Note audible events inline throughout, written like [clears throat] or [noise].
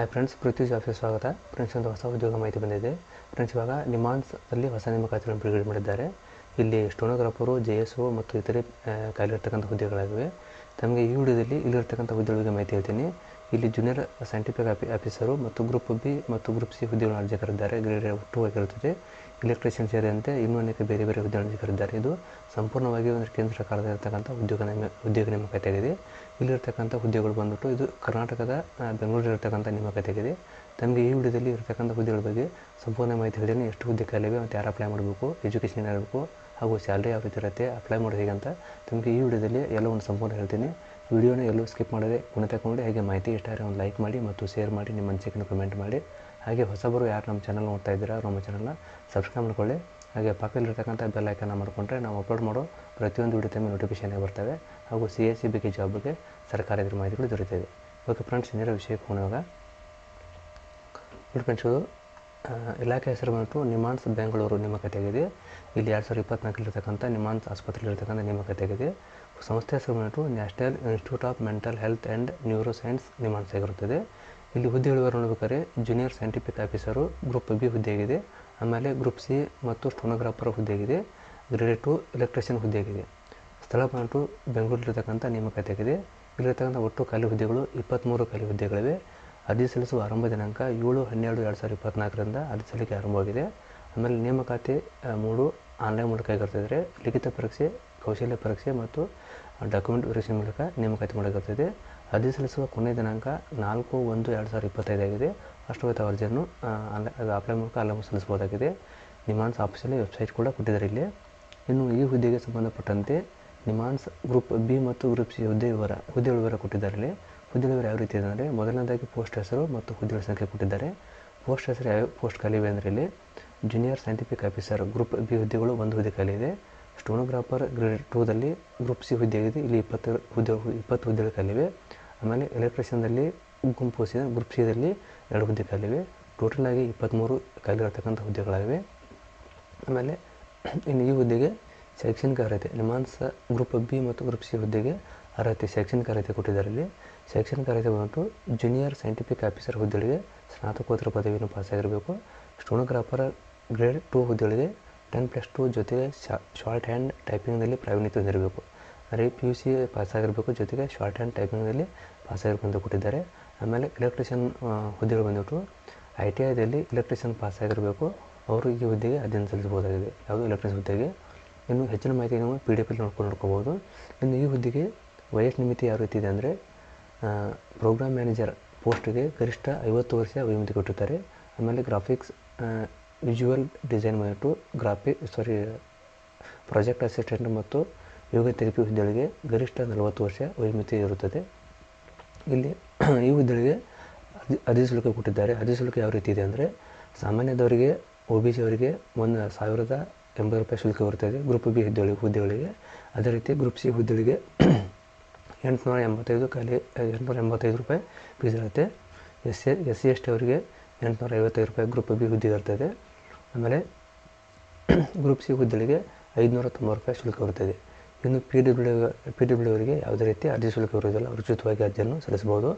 Hi friends ಪೃಥ್ವಿ ಜಾಬ್ಗೆ ಸ್ವಾಗತ. Friends ಒಂದು ಹೊಸ ಉದ್ಯೋಗ ಮಾಹಿತಿ ಬಂದಿದೆ. ಫ್ರೆಂಡ್ಸ್ ಇವಾಗ ನಿಮಾನ್ಸ್ ಅಲ್ಲಿ ಹೊಸ ನೇಮಕಾತಿಗಳನ್ನು ಬಿಡುಗಡೆ ಮಾಡಿದ್ದಾರೆ. ಇಲ್ಲಿ ಸ್ಟೋನೋಗ್ರಾಫರು ಜೆ ಎಸ್ ಮತ್ತು ಇತರೆ ಕಾಯಿಲೆ ಇರ್ತಕ್ಕಂಥ ಹುದ್ದೆಗಳಾಗಿವೆ ತಮಗೆ ಈ ವಿಡಿಯೋದಲ್ಲಿ ಇಲ್ಲಿರ್ತಕ್ಕಂಥ ಹುದ್ದೆಗಳಿಗೆ ಮಾಹಿತಿ ಹೇಳ್ತೀನಿ. ಇಲ್ಲಿ ಜೂನಿಯರ್ ಸೈಂಟಿಫಿಕ್ ಆಫಿ ಆಫೀಸರು ಮತ್ತು ಗ್ರೂಪ್ ಬಿ ಮತ್ತು ಗ್ರೂಪ್ ಸಿ ಹುದ್ದೆಗಳ ಅರ್ಜಿ ಕರೆದಿದ್ದಾರೆ ಗ್ರೇಡ್ ಒಟ್ಟು ಆಗಿರುತ್ತದೆ. ಇಲೆಕ್ಟ್ರಿಷಿಯನ್ ಸೇರಿದಂತೆ ಇನ್ನೂ ಅನೇಕ ಬೇರೆ ಬೇರೆ ಹುದ್ದೆಗಳನ್ನು ಕರೆದಿದ್ದಾರೆ ಇದು ಸಂಪೂರ್ಣವಾಗಿ ಒಂದು ಕೇಂದ್ರ ಸರ್ಕಾರದ ಇರತಕ್ಕಂಥ ಉದ್ಯೋಗ ನೇಮ ಉದ್ಯೋಗ ನೇಮಕಾತಿಯಾಗಿದೆ ಇಲ್ಲಿರ್ತಕ್ಕಂಥ ಹುದ್ದೆಗಳು ಬಂದ್ಬಿಟ್ಟು ಇದು ಕರ್ನಾಟಕದ ಬೆಂಗಳೂರಿಲಿರ್ತಕ್ಕಂಥ ನೇಮಕಾತಿಯಾಗಿದೆ ತಮಗೆ ಈ ವಿಡಿಯೋದಲ್ಲಿ ಇರತಕ್ಕಂಥ ಹುದ್ದೆಗಳ ಬಗ್ಗೆ ಸಂಪೂರ್ಣ ಮಾಹಿತಿ ಹೇಳಿದ್ದೀನಿ. ಎಷ್ಟು ಹುದ್ದೆ ಕಾಲಿವೆ ಮತ್ತು ಯಾರು ಅಪ್ಲೈ ಮಾಡಬೇಕು ಎಜುಕೇಷನ್ ಏನಿರಬೇಕು ಹಾಗೂ ಸ್ಯಾಲ್ರಿ ಯಾವ ರೀತಿ ಅಪ್ಲೈ ಮಾಡೋದು ಹೇಗೆ ಅಂತ ನಿಮಗೆ ಈ ವಿಡಿಯೋದಲ್ಲಿ ಎಲ್ಲವನ್ನು ಸಂಪೂರ್ಣ ಹೇಳ್ತೀನಿ. ವಿಡಿಯೋನ ಎಲ್ಲೂ ಸ್ಕಿಪ್ ಮಾಡದೆ ಗುಣ ತಗೊಂಡು ಹಾಗೆ ಮಾಹಿತಿ ಇಷ್ಟ ಆದರೆ ಒಂದು ಲೈಕ್ ಮಾಡಿ ಮತ್ತು ಶೇರ್ ಮಾಡಿ, ನಿಮ್ಮ ಅನಿಸಿಕೆಯನ್ನು ಕಮೆಂಟ್ ಮಾಡಿ. ಹಾಗೆ ಹೊಸಬರು ಯಾರು ನಮ್ಮ ಚಾನಲ್ ನೋಡ್ತಾ ಇದ್ದೀರಾ, ನಮ್ಮ ಚಾನಲ್ನ ಸಬ್ಸ್ಕ್ರೈಬ್ ಮಾಡ್ಕೊಳ್ಳಿ. ಹಾಗೆ ಪಕ್ಕದಲ್ಲಿರ್ತಕ್ಕಂಥ ಬೆಲ್ ಐಕನ್ನ ಮಾಡಿಕೊಂಡ್ರೆ ನಾವು ಅಪ್ಲೋಡ್ ಮಾಡೋ ಪ್ರತಿಯೊಂದು ವಿಡಿಯೋ ತಮ್ಮ ನೋಟಿಫಿಕೇಷನ್ ಬರ್ತವೆ. ಹಾಗೂ ಸಿ ಎಸ್ ಸಿ ಬಗ್ಗೆ ಜಾಬ್ ಬಗ್ಗೆ ಸರ್ಕಾರಿ ಇದ್ರ ಮಾಹಿತಿಗಳು ದೊರೆತಿದೆ ಓಕೆ ಫ್ರೆಂಡ್ಸ್ ನೇರ ವಿಷಯಕ್ಕೆ ಹೋಗುವಾಗ ನೋಡಿ ಫ್ರೆಂಡ್ಸ್ ಇಲಾಖೆ ಹೆಸರು ಬಂದ್ಬಿಟ್ಟು ನಿಮಾನ್ಸ್ ಬೆಂಗಳೂರು ನೇಮಕಾತಿಯಾಗಿದೆ ಇಲ್ಲಿ ಎರಡು ಸಾವಿರದ ಇಪ್ಪತ್ನಾಲ್ಕಲ್ಲಿರ್ತಕ್ಕಂಥ ನಿಮಾನ್ಸ್ ಆಸ್ಪತ್ರೆಯಲ್ಲಿರ್ತಕ್ಕಂಥ ನೇಮಕಾತಿಯಾಗಿದೆ ಸಂಸ್ಥೆ ಹೆಸರು national institute of mental health and neuro science NIMHANS ಆಗಿರುತ್ತದೆ ಇಲ್ಲಿ ಹುದ್ದೆಗಳು ನೋಡ್ಬೇಕಾದ್ರೆ junior scientific officer group B ಹುದ್ದೆಯಾಗಿದೆ ಆಮೇಲೆ ಗ್ರೂಪ್ ಸಿ ಮತ್ತು ಸ್ಟೋನೋಗ್ರಾಫರ್ ಹುದ್ದೆಯಾಗಿದೆ ಗ್ರೇಡ್ ಟು ಎಲೆಕ್ಟ್ರಿಷಿಯನ್ ಹುದ್ದೆಯಾಗಿದೆ ಸ್ಥಳ ಬಂದ್ಬಿಟ್ಟು ನೇಮಕತೆ ನೇಮಕಾತಿಯಾಗಿದೆ ಇಲ್ಲಿರ್ತಕ್ಕಂಥ ಒಟ್ಟು ಖಾಲಿ ಹುದ್ದೆಗಳು ಇಪ್ಪತ್ತ್ಮೂರು ಖಾಲಿ ಹುದ್ದೆಗಳಿವೆ. ಅರ್ಜಿ ಸಲ್ಲಿಸುವ ಆರಂಭ ದಿನಾಂಕ ಏಳು ಹನ್ನೆರಡು ಎರಡು ಸಾವಿರದ ಇಪ್ಪತ್ತ್ನಾಲ್ಕರಿಂದ ಅರ್ಜಿ ಸಲ್ಲಿಕೆ ಆರಂಭವಾಗಿದೆ. ಆಮೇಲೆ ನೇಮಕಾತಿ ಮೂರು ಆನ್ಲೈನ್ ಮೂಲಕ ಆಗಿರ್ತದೆ ಲಿಖಿತ ಪರೀಕ್ಷೆ, ಕೌಶಲ್ಯ ಪರೀಕ್ಷೆ ಮತ್ತು ಡಾಕ್ಯುಮೆಂಟ್ ಪರೀಕ್ಷೆ ಮೂಲಕ ನೇಮಕಾತಿ ಮಾಡಲಾಗುತ್ತದೆ ಅರ್ಜಿ ಸಲ್ಲಿಸುವ ಕೊನೆಯ ದಿನಾಂಕ ನಾಲ್ಕು ಒಂದು ಎರಡು ಸಾವಿರದ ಇಪ್ಪತ್ತೈದಾಗಿದೆ ಅಷ್ಟೊತ್ತು ಅರ್ಜಿಯನ್ನು ಅಪ್ಲೈ ಮೂಲಕ ಅಲ್ಲೂ ಸಲ್ಲಿಸಬಹುದಾಗಿದೆ. ನಿಮಾನ್ಸ್ ಆಫೀಸಲ್ಲಿ ವೆಬ್ಸೈಟ್ ಕೂಡ ಕೊಟ್ಟಿದ್ದಾರೆ ಇಲ್ಲಿ. ಇನ್ನು ಈ ಹುದ್ದೆಗೆ ಸಂಬಂಧಪಟ್ಟಂತೆ ನಿಮಾನ್ಸ್ ಗ್ರೂಪ್ ಬಿ ಮತ್ತು ಗ್ರೂಪ್ ಸಿ ಹುದ್ದೆ ವಿವರ ಹುದ್ದೆ ವಿವರ ಕೊಟ್ಟಿದ್ದಾರೆ ಇಲ್ಲಿ. ಹುದ್ದೆ ವಿವರ ಯಾವ ರೀತಿ ಇದೆ ಅಂದರೆ, ಮೊದಲನೇದಾಗಿ ಪೋಸ್ಟ್ ಹೆಸರು ಮತ್ತು ಹುದ್ದೆಗಳ ಸಂಖ್ಯೆ ಕೊಟ್ಟಿದ್ದಾರೆ. ಪೋಸ್ಟ್ ಹೆಸರು ಯಾವ ಪೋಸ್ಟ್ ಖಾಲಿವೆ ಅಂದರೆ ಇಲ್ಲಿ junior scientific officer group B ಹುದ್ದೆಗಳು, ಒಂದು ಹುದ್ದೆ ಖಾಲಿ ಇದೆ. ಸ್ಟೋನೋಗ್ರಾಫರ್ ಗ್ರೇಡ್ ಟೂದಲ್ಲಿ ಗ್ರೂಪ್ ಸಿ ಹುದ್ದೆ ಆಗಿದೆ. ಇಲ್ಲಿ ಇಪ್ಪತ್ತು ಹುದ್ದೆ, ಇಪ್ಪತ್ತು ಹುದ್ದೆಗಳು ಖಾಲಿವೆ ಆಮೇಲೆ ಎಲೆಕ್ಟ್ರಿಷಿಯನ್ದಲ್ಲಿ ಗುಂಪು ಸಿ ಗ್ರೂಪ್ ಸಿದಲ್ಲಿ ಎರಡು ಹುದ್ದೆ ಖಾಲಿವೆ ಟೋಟಲ್ ಆಗಿ ಇಪ್ಪತ್ತ್ಮೂರು ಖಾಲಿ ಇರತಕ್ಕಂಥ ಹುದ್ದೆಗಳಾಗಿವೆ. ಆಮೇಲೆ ಇನ್ನು ಈ ಹುದ್ದೆಗೆ ಶೈಕ್ಷಣಿಕ ಅರ್ಹತೆ, ನಿಮಾನ್ಸ ಗ್ರೂಪ್ ಬಿ ಮತ್ತು ಗ್ರೂಪ್ ಸಿ ಹುದ್ದೆಗೆ ಅರ್ಹತೆ, ಶೈಕ್ಷಣಿಕ ಅರ್ಹತೆ ಕೊಟ್ಟಿದ್ದಾರೆ ಇಲ್ಲಿ. ಶೈಕ್ಷಣಿಕ ಅರ್ಹತೆ ಬಂದ್ಬಿಟ್ಟು ಜೂನಿಯರ್ ಸೈಂಟಿಫಿಕ್ ಆಫೀಸರ್ ಹುದ್ದೆಗಳಿಗೆ ಸ್ನಾತಕೋತ್ತರ ಪದವಿಯನ್ನು ಪಾಸಾಗಿರಬೇಕು ಸ್ಟೋನೋಗ್ರಾಫರ್ ಗ್ರೇಡ್ ಟು ಹುದ್ದೆಗಳಿಗೆ ಟೆನ್ ಪ್ಲಸ್ ಟು ಜೊತೆಗೆ ಶಾರ್ಟ್ ಹ್ಯಾಂಡ್ ಟೈಪಿಂಗ್ನಲ್ಲಿ ಪ್ರಾವೀಣ್ಯತೆ ಹೊಂದಿರಬೇಕು. ಅಂದರೆ ಪಿ ಯು ಸಿ ಪಾಸಾಗಿರಬೇಕು ಜೊತೆಗೆ ಶಾರ್ಟ್ ಹ್ಯಾಂಡ್ ಟೈಪಿಂಗ್ನಲ್ಲಿ ಅಂತ ಕೊಟ್ಟಿದ್ದಾರೆ. ಆಮೇಲೆ ಎಲೆಕ್ಟ್ರಿಷಿಯನ್ ಹುದ್ದೆಗಳು ಬಂದ್ಬಿಟ್ಟು ಐ ಟಿ ಐದಲ್ಲಿ ಎಲೆಕ್ಟ್ರಿಷಿಯನ್ ಪಾಸಾಗಿರಬೇಕು ಅವರು ಈ ಹುದ್ದೆಗೆ ಅಧ್ಯಯನ ಸಲ್ಲಿಸಬಹುದಾಗಿದೆ. ಯಾವುದು ಎಲೆಕ್ಟ್ರಿಷನ್ ಹುದ್ದೆಗೆ? ಇನ್ನು ಹೆಚ್ಚಿನ ಮಾಹಿತಿ ನಾವು ಪಿ ಡಿ ಎಫ್ ನೋಡ್ಕೊಂಡು ನೋಡ್ಕೋಬೋದು. ಇನ್ನು ಈ ಹುದ್ದೆಗೆ ವಯಸ್ಸು ನಿಮಿತಿ ಯಾವ ರೀತಿ ಇದೆ ಅಂದರೆ ಪ್ರೋಗ್ರಾಮ್ ಮ್ಯಾನೇಜರ್ ಪೋಸ್ಟ್ಗೆ ಗರಿಷ್ಠ ಐವತ್ತು ವರ್ಷ ವಯೋಮಿತಿ ಕೊಟ್ಟಿರ್ತಾರೆ. ಆಮೇಲೆ ಗ್ರಾಫಿಕ್ಸ್ ವಿಜುವಲ್ ಡಿಸೈನ್ ಮತ್ತು ಗ್ರಾಫಿ ಸಾರಿ ಪ್ರಾಜೆಕ್ಟ್ ಅಸಿಸ್ಟೆಂಟ್ ಮತ್ತು ಯೋಗ ಥೆರಪಿ ಹುದ್ದೆಗಳಿಗೆ ಗರಿಷ್ಠ ನಲವತ್ತು ವರ್ಷ ವಯೋಮಿತಿ ಇರುತ್ತದೆ. ಇಲ್ಲಿ [clears throat] ಈ ಹುದ್ದೆಗಳಿಗೆ ಅರ್ಜಿ ಶುಲ್ಕ ಕೊಟ್ಟಿದ್ದಾರೆ. ಅರ್ಜಿ ಶುಲ್ಕ ಯಾವ ರೀತಿ ಇದೆ ಅಂದರೆ ಸಾಮಾನ್ಯದವರಿಗೆ ಒ ಬಿ ಸಿ ಅವರಿಗೆ ಒಂದು ಸಾವಿರದ ಎಂಬತ್ತು ರೂಪಾಯಿ ಶುಲ್ಕ ಬರ್ತದೆ ಗ್ರೂಪ್ ಬಿ ಹುದ್ದೆಗಳಿಗೆ ಹುದ್ದೆಗಳಿಗೆ ಅದೇ ರೀತಿ ಗ್ರೂಪ್ ಸಿ ಹುದ್ದೆಗಳಿಗೆ ಎಂಟುನೂರ ಎಂಬತ್ತೈದು ಖಾಲಿ, ಎಂಟುನೂರ ಎಂಬತ್ತೈದು ರೂಪಾಯಿ ಫೀಸ್ ಇರುತ್ತೆ. S S C S T ಅವರಿಗೆ ಎಂಟುನೂರ ಐವತ್ತೈದು ರೂಪಾಯಿ ಗ್ರೂಪ್ ಬಿ ಹುದ್ದೆ ಇರ್ತದೆ. ಆಮೇಲೆ [clears throat] ಗ್ರೂಪ್ ಸಿ ಹುದ್ದೆಗಳಿಗೆ ಐದುನೂರ ತೊಂಬತ್ತು ರೂಪಾಯಿ ಶುಲ್ಕ ಇರುತ್ತದೆ ಇನ್ನು ಪಿ ಡಬ್ಲ್ಯೂ ಪಿ ಡಬ್ಲ್ಯೂ ಅವರಿಗೆ ಯಾವುದೇ ರೀತಿ ಅರ್ಜಿ ಶುಲ್ಕ ಇರುವುದಿಲ್ಲ. ಅವರು ಉಚಿತವಾಗಿ ಅರ್ಜಿಯನ್ನು ಸಲ್ಲಿಸಬಹುದು.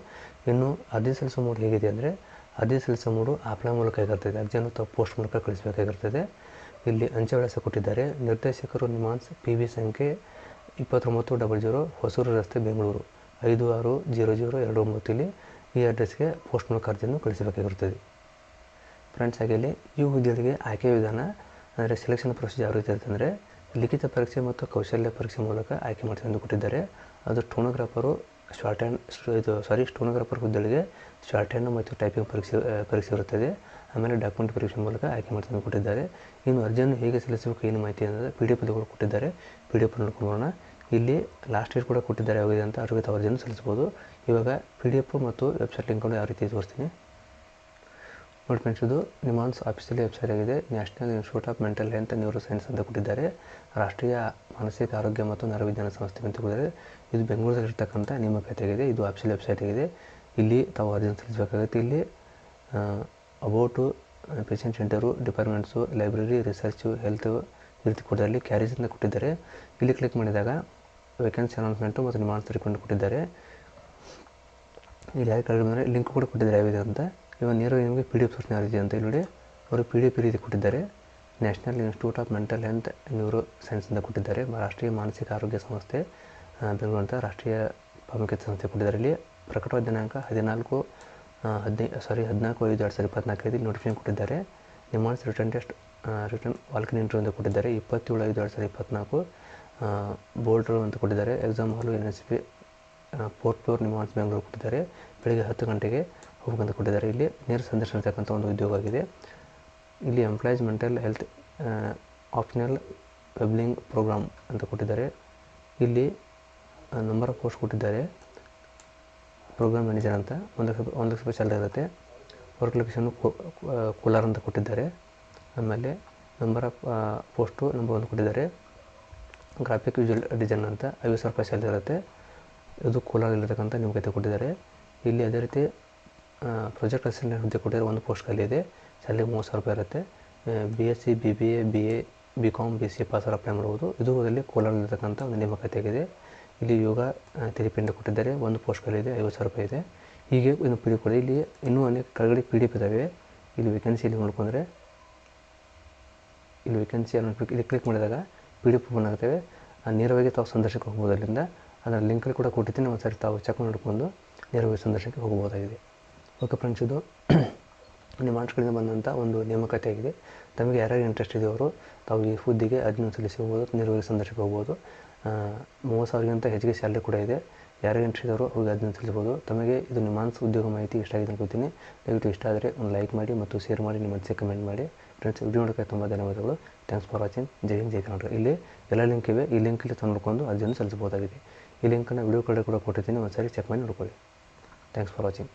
ಇನ್ನು ಅರ್ಜಿ ಸಲ್ಲಿಸುವ ಮೂಡು ಹೇಗಿದೆ ಅಂದರೆ ಅರ್ಜಿ ಸಲ್ಲಿಸುವ ಮೂಡು ಆಫ್ಲೈನ್ ಮೂಲಕ ಆಗಿರ್ತದೆ. ಅರ್ಜಿಯನ್ನು ತಾವು ಪೋಸ್ಟ್ ಮೂಲಕ ಕಳಿಸಬೇಕಾಗಿರ್ತದೆ. ಇಲ್ಲಿ ಅಂಚೆ ವಿಳಾಸ ಕೊಟ್ಟಿದ್ದಾರೆ. ನಿರ್ದೇಶಕರು ನಿಮಾನ್ಸ್ ಪಿ ವಿ ಸಂಖ್ಯೆ ಇಪ್ಪತ್ತೊಂಬತ್ತು ಡಬಲ್ ಜೀರೋ ಹೊಸೂರು ರಸ್ತೆ ಬೆಂಗಳೂರು ಐದು ಆರು ಜೀರೋ ಜೀರೋ ಎರಡು ಒಂಬತ್ತು ಇಲ್ಲಿ ಈ ಅಡ್ರೆಸ್ಗೆ ಪೋಸ್ಟ್ ಮೂಲಕ ಅರ್ಜಿಯನ್ನು ಕಳಿಸಬೇಕಾಗಿರುತ್ತದೆ ಫ್ರೆಂಡ್ಸ್ ಆಗಿರಲಿ, ಈ ಹುದ್ದೆಗಳಿಗೆ ಆಯ್ಕೆ ವಿಧಾನ, ಅಂದರೆ ಸೆಲೆಕ್ಷನ್ ಪ್ರೊಸೀಜರ್ ಯಾವ ರೀತಿ ಇರುತ್ತೆ ಅಂದರೆ ಲಿಖಿತ ಪರೀಕ್ಷೆ ಮತ್ತು ಕೌಶಲ್ಯ ಪರೀಕ್ಷೆ ಮೂಲಕ ಆಯ್ಕೆ ಮಾಡ್ತಾರೆ ಎಂದು ಕೊಟ್ಟಿದ್ದಾರೆ. ಅದು ಸ್ಟೋನೋಗ್ರಾಫರು ಶಾರ್ಟ್ ಹ್ಯಾಂಡ್ ಇದು ಸಾರಿ ಸ್ಟೋನೋಗ್ರಾಫರ್ ಹುದ್ದೆಗಳಿಗೆ ಶಾರ್ಟ್ ಹ್ಯಾಂಡ್ ಮತ್ತು ಟೈಪಿಂಗ್ ಪರೀಕ್ಷೆ ಪರೀಕ್ಷೆ ಇರುತ್ತದೆ ಆಮೇಲೆ ಡಾಕ್ಯುಮೆಂಟ್ ಪರೀಕ್ಷೆ ಮೂಲಕ ಆಯ್ಕೆ ಮಾಡ್ತೀವಿ ಎಂದು ಕೊಟ್ಟಿದ್ದಾರೆ. ಇನ್ನು ಅರ್ಜಿಯನ್ನು ಹೇಗೆ ಸಲ್ಲಿಸಬೇಕು, ಏನು ಮಾಹಿತಿ ಅಂದರೆ ಪಿ ಡಿ ಎಫ್ ಕೊಟ್ಟಿದ್ದಾರೆ. ಪಿ ಡಿ ಎಫ್ ನೋಡ್ಕೊಳ್ಳೋಣ ಇಲ್ಲಿ ಲಾಸ್ಟ್ ಡೇಟ್ ಕೂಡ ಕೊಟ್ಟಿದ್ದಾರೆ ಯಾವಾಗಿದೆ ಅಂತ ಅರ್ಜಿಯನ್ನು ಸಲ್ಲಿಸ್ಬೋದು ಇವಾಗ ಪಿ ಡಿ ಎಫ್ ಮತ್ತು ವೆಬ್ಸೈಟ್ ಲಿಂಕ್ಗಳು ಯಾವ ರೀತಿ ತೋರಿಸ್ತೀನಿ. ನೋಡಿ ಫ್ರೆಂಡ್ಸ್ ಇದು ನಿಮಾನ್ಸ್ ಆಫೀಸಿಯಲ್ ವೆಬ್ಸೈಟ್ ಆಗಿದೆ. National institute of mental health neuro science ಅಂತ ಕೊಟ್ಟಿದ್ದಾರೆ. ರಾಷ್ಟ್ರೀಯ ಮಾನಸಿಕ ಆರೋಗ್ಯ ಮತ್ತು ನರವಿಜ್ಞಾನ ಸಂಸ್ಥೆ ಅಂತ ಕೊಟ್ಟಿದ್ದಾರೆ. ಇದು ಬೆಂಗಳೂರಲ್ಲಿರ್ತಕ್ಕಂಥ ನೇಮಕಾತಿಯಾಗಿದೆ ಇದು ಆಫೀಸಿಯಲ್ ವೆಬ್ಸೈಟ್ ಆಗಿದೆ. ಇಲ್ಲಿ ತಾವು ಅರ್ಜಿಯನ್ನು ಸಲ್ಲಿಸಬೇಕಾಗುತ್ತೆ ಇಲ್ಲಿ about patient centre departments library research health ಈ ರೀತಿ ಕೊಟ್ಟಿದ್ದಾರೆ ಕ್ಯಾರೇಜ್ ಅಂತ ಕೊಟ್ಟಿದ್ದಾರೆ. ಇಲ್ಲಿ ಕ್ಲಿಕ್ ಮಾಡಿದಾಗ ವೇಕೆನ್ಸಿ ಅನೌನ್ಸ್ಮೆಂಟು ಮತ್ತು ನಿಮಾನ್ಸ್ ರಿಕ್ವೆಂಟ್ ಕೊಟ್ಟಿದ್ದಾರೆ. ಇಲ್ಲಿ ಯಾರು ಕೆಳಗಡೆ ಲಿಂಕ್ ಕೂಡ ಕೊಟ್ಟಿದ್ದಾರೆ. ಯಾವಿದೆ ಅಂತ. ಇವಾಗ ನೇರವಾಗಿ ನಿಮಗೆ ಪಿ ಡಿ ಎಫ್ ಸೋರ್ಸ್ನ ಇದೆ ಅಂತ ಇಲ್ಲಿ ಅವರು ಪಿ ಡಿ ಎಫ್ ರೀತಿ ಕೊಟ್ಟಿದ್ದಾರೆ. National institute of mental health neuro ಸೈನ್ಸಿಂದ ಕೊಟ್ಟಿದ್ದಾರೆ. ರಾಷ್ಟ್ರೀಯ ಮಾನಸಿಕ ಆರೋಗ್ಯ ಸಂಸ್ಥೆ ಬೆಂಗಳೂರು ರಾಷ್ಟ್ರೀಯ ಪ್ರಾಮುಖ್ಯತೆ ಸಂಸ್ಥೆ ಕೊಟ್ಟಿದ್ದಾರೆ ಇಲ್ಲಿ. ಪ್ರಕಟವಾದ ದಿನಾಂಕ ಹದಿನಾಲ್ಕು ಹದಿನೈದು ಸಾರಿ ಹದಿನಾಲ್ಕು, ಐದು, ಎರಡು ಸಾವಿರದ ಇಪ್ಪತ್ನಾಲ್ಕರಲ್ಲಿ ನೋಟಿಫಿಕೇಶನ್ ಕೊಟ್ಟಿದ್ದಾರೆ. NIMHANS written test written walk in interview ಅಂತ ಕೊಟ್ಟಿದ್ದಾರೆ. ಇಪ್ಪತ್ತೇಳು, ಐದು, ಎರಡು ಸಾವಿರದ ಇಪ್ಪತ್ನಾಲ್ಕು ಬೋರ್ಡ್ ಅಂತ ಕೊಟ್ಟಿದ್ದಾರೆ. Exam hall N S P fourth floor NIMHANS Bengaluru ಕೊಟ್ಟಿದ್ದಾರೆ. ಬೆಳಿಗ್ಗೆ ಹತ್ತು ಗಂಟೆಗೆ ಹೋಗ್ಬೇಕಂತ ಕೊಟ್ಟಿದ್ದಾರೆ. ಇಲ್ಲಿ ನೇರ ಸಂದರ್ಶನ ಒಂದು ಉದ್ಯೋಗ ಆಗಿದೆ. ಇಲ್ಲಿ employees mental health optional wellbeing programme ಅಂತ ಕೊಟ್ಟಿದ್ದಾರೆ. ಇಲ್ಲಿ ನಂಬರ್ ಆಫ್ ಪೋಸ್ಟ್ ಕೊಟ್ಟಿದ್ದಾರೆ. ಪ್ರೋಗ್ರಾಮ್ ಮ್ಯಾನೇಜರ್ ಅಂತ. ಒಂದು ಲಕ್ಷ, ಒಂದು ಇರುತ್ತೆ. ವರ್ಕ್ ಲೊಕೇಶನ್ ಕೋಲಾರ ಅಂತ ಕೊಟ್ಟಿದ್ದಾರೆ. ಆಮೇಲೆ ನಂಬರ್ ಆಫ್ ಪೋಸ್ಟು ನಂಬರ್ ಒಂದು ಕೊಟ್ಟಿದ್ದಾರೆ. ಗ್ರಾಫಿಕ್ ವಿಜುವಲ್ ಡಿಸೈನ್ ಅಂತ ಐವತ್ತು ಸಾವಿರ ರೂಪಾಯಿ ಸ್ಯಾಲರಿ ಇರುತ್ತೆ. ಇದು ಕೋಲಾರಲ್ಲಿರ್ತಕ್ಕಂಥ ನಿಮಗೆ ಕೊಟ್ಟಿದ್ದಾರೆ. ಇಲ್ಲಿ ಅದೇ ರೀತಿ ಪ್ರಾಜೆಕ್ಟ್ ಅಸಿಸ್ಟೆಂಟ್ ಹುದ್ದೆ ಕೊಟ್ಟಿದ್ದಾರೆ ಒಂದು ಪೋಸ್ಟ್ ಖಾಲಿ ಇದೆ. ಸ್ಯಾಲರಿ ಮೂವತ್ತು ಸಾವಿರ ರೂಪಾಯಿ ಇರುತ್ತೆ. B S C B B A B A B com B C passer apply ಮಾಡ್ಬೋದು. ಇದು ಅದರಲ್ಲಿ ಕೋಲಾರಲ್ಲಿರ್ತಕ್ಕಂಥ ಒಂದು ನೇಮಕಾತಿ ಆಗಿದೆ ಇಲ್ಲಿ ಯೋಗ ತಿರುಪಿಂದ ಕೊಟ್ಟಿದ್ದಾರೆ. ಒಂದು ಪೋಸ್ಟ್ ಖಾಲಿ ಇದೆ, ಐವತ್ತು ಸಾವಿರ ರೂಪಾಯಿ ಇದೆ. ಹೀಗೆ ಇನ್ನು ಪಿ ಡಿ ಕೊಡಿ. ಇಲ್ಲಿ ಇನ್ನೂ ಅನೇಕ ಕೆಳಗಡೆ ಪಿ ಡಿ ಎಫ್ ಇದ್ದಾವೆ ಇಲ್ಲಿ ವೇಕೆನ್ಸಿ ಇಲ್ಲಿ ನೋಡ್ಕೊಂಡ್ರೆ ಇಲ್ಲಿ ವೇಕೆನ್ಸಿ ಇಲ್ಲಿ ಕ್ಲಿಕ್ ಮಾಡಿದಾಗ ಪಿ ಡಿ ಎಫ್ ಓಪನ್ ಆಗ್ತವೆ. ನೇರವಾಗಿ ತಾವು ಸಂದರ್ಶನಕ್ಕೆ ಹೋಗ್ಬೋದು ಅಲ್ಲಿಂದ. ಅದರ ಲಿಂಕಲ್ಲಿ ಕೂಡ ಕೊಟ್ಟಿದ್ದೀನಿ ಒಂದು ಸಾರಿ ತಾವು ಚೆಕ್ ಮಾಡಿಕೊಂಡು ನೇರವಾಗಿ ಸಂದರ್ಶನಕ್ಕೆ ಹೋಗ್ಬೋದಾಗಿದೆ. ಓಕೆ ಫ್ರೆಂಡ್ಸ್ ಇದು [clears throat] ನಿಮ್ಮ ಆರ್ಟ್ಸ್ಗಳಿಂದ ಬಂದಂಥ ಒಂದು ನೇಮಕತೆ ಆಗಿದೆ ತಮಗೆ ಯಾರ್ಯಾರು ಇಂಟ್ರೆಸ್ಟ್ ಇದೆಯವರು ತಾವು ಈ ಹುದ್ದೆಗೆ ಅರ್ಜಿನ ಸಲ್ಲಿಸಿ ಹೋಗ್ಬೋದು ನೇರವಾಗಿ ಸಂದರ್ಶನಕ್ಕೆ ಹೋಗ್ಬೋದು. ಮೂವತ್ತು ಸಾವಿರಗಿಂತ ಹೆಚ್ಚಿಗೆ ಸ್ಯಾಲ್ರಿ ಕೂಡ ಇದೆ. ಯಾರ್ಯಾರು ಇಂಟ್ರೆಸ್ಟ್ ಇದ್ದಾರೋ ಅವ್ರಿಗೆ ಅದನ್ನು ಸಲ್ಲಿಸ್ಬೋದು ತಮಗೆ ಇದು ನಿಮಾನ್ಸ್ ಉದ್ಯೋಗ ಮಾಹಿತಿ ಇಷ್ಟ ಆಗಿದೆ ಅನ್ಕೋತೀನಿ. ದಯವಿಟ್ಟು ಇಷ್ಟ ಆದರೆ ಒಂದು ಲೈಕ್ ಮಾಡಿ ಮತ್ತು ಶೇರ್ ಮಾಡಿ, ನಿಮ್ಮ ಅನಿಸಿಕೆ ಕಮೆಂಟ್ ಮಾಡಿ. ಫ್ರೆಂಡ್ಸ್ ವಿಡಿಯೋ ನೋಡೋಕ್ಕೆ ತುಂಬ ಧನ್ಯವಾದಗಳು. Thanks for watching Jai Hind, Jai Karnataka. ಇಲ್ಲಿ ಎಲ್ಲ ಲಿಂಕ್ ಇವೆ. ಈ ಲಿಂಕಲ್ಲಿ ತಂದು ನೋಡ್ಕೊಂಡು ಅರ್ಜಿಯನ್ನು ಸಲ್ಲಿಸಬಹುದಾಗಿದೆ. ಈ ಲಿಂಕನ್ನು ವಿಡಿಯೋ ಕಡೆ ಕೂಡ ಕೊಟ್ಟಿದ್ದೀನಿ ಒಂದು ಸಾರಿ ಚೆಕ್ ಮಾಡಿ ನೋಡ್ಕೊಳ್ಳಿ. Thanks for watching